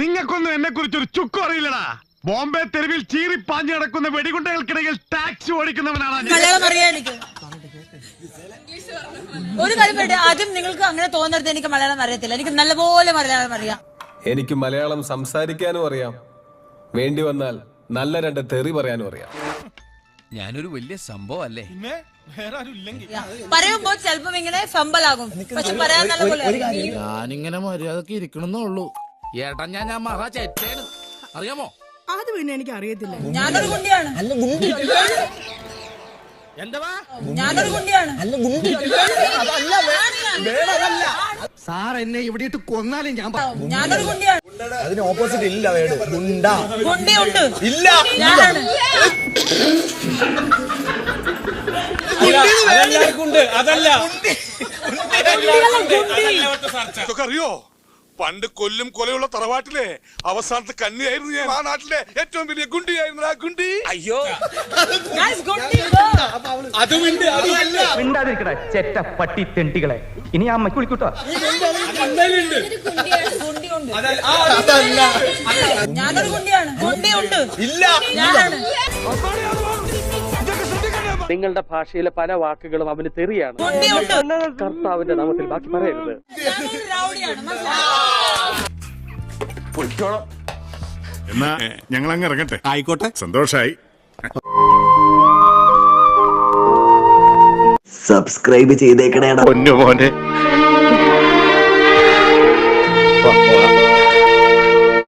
നിങ്ങൾക്കൊന്നും എന്നെ കുറിച്ച് ഒരു ചുക്കും അറിയില്ലടാ. ബോംബെ തെരുവിൽ ചീറി പാഞ്ഞു നടക്കുന്ന വെടികുണ്ടകൾക്കിടയിൽ ടാക്സി ഓടിക്കുന്നവനാണ് ഞാൻ. മലയാളം അറിയാം എനിക്ക്. ഒരു കാര്യം പറയട്ടെ ആദ്യം നിങ്ങൾക്ക് അങ്ങനെ തോന്നരുത്. എനിക്ക് മലയാളം അറിയത്തില്ല. എനിക്ക് നല്ലപോലെ മലയാളം അറിയാം. എനിക്ക് മലയാളം സംസാരിക്കാനും അറിയാം. വേണ്ടി വന്നാൽ നല്ല രണ്ട് തെറി പറയാനും അറിയാം. ഞാനൊരു വലിയ സംഭവം അല്ലേ? പറയുമ്പോ ചെലപ്പോ ഇങ്ങനെ ഫമ്പലാകും പക്ഷെ പറയാൻ നല്ല പോലെ ഞാനിങ്ങനെ മര്യാദയ്ക്ക് ഇരിക്കണമെന്നേ ഉള്ളൂ. ഏട്ടാ ഞാൻ ഞാൻ മഹാ ചേട്ടേണ്. അറിയാമോ? അത് പിന്നെ എനിക്ക് അറിയത്തില്ല ഞാനൊരു കുണ്ടിയാണ് എന്താ? ഞാനൊരു കുണ്ടിയാണ് സാർ എന്നെ ഇവിടെ ഇട്ട് കൊന്നാലും ഞാൻ ഞാനൊരു കുണ്ടിയാണ് അതിന് ഓപ്പോസിറ്റ് ഇല്ല വേട്. ഗുണ്ടാ. ഉണ്ട് ഇല്ല. ഞാനാണ്. ഇതൊക്കെ അറിയോ? പണ്ട് കൊല്ലും കൊലയുള്ള തറവാട്ടിലെ അവസാനത്തെ കന്നിയായിരുന്നു ഞാൻ. ആ നാട്ടിലെ ഏറ്റവും വലിയ ഗുണ്ടിയായിരുന്നു ആ ഗുണ്ടി. അയ്യോ. കുണ്ടി, go. മിണ്ടാതിരിക്കട ചെറ്റ പട്ടി തെണ്ടികളെ. ഇനി ആ അമ്മയ്ക്ക് വിളിക്കൂട്ടോ. കുണ്ടിയുണ്ട് ഞാനൊരു ഗുണ്ടിയാണ്. ഗുണ്ടിയുണ്ട്. ഇല്ല. ഞാനാണ്. നിങ്ങളുടെ ഭാഷയിലെ പല വാക്കുകളും അവന് തെറിയാണ്. കർത്താവിന്റെ നാമത്തിൽ ബാക്കി പറയരുത്. എന്നാ ഞങ്ങൾ അങ്ങ് ഇറങ്ങട്ടെ. ആയിക്കോട്ടെ. സന്തോഷായി. സബ്സ്ക്രൈബ് ചെയ്തേക്കണേടാ. പൊന്നു മോനെ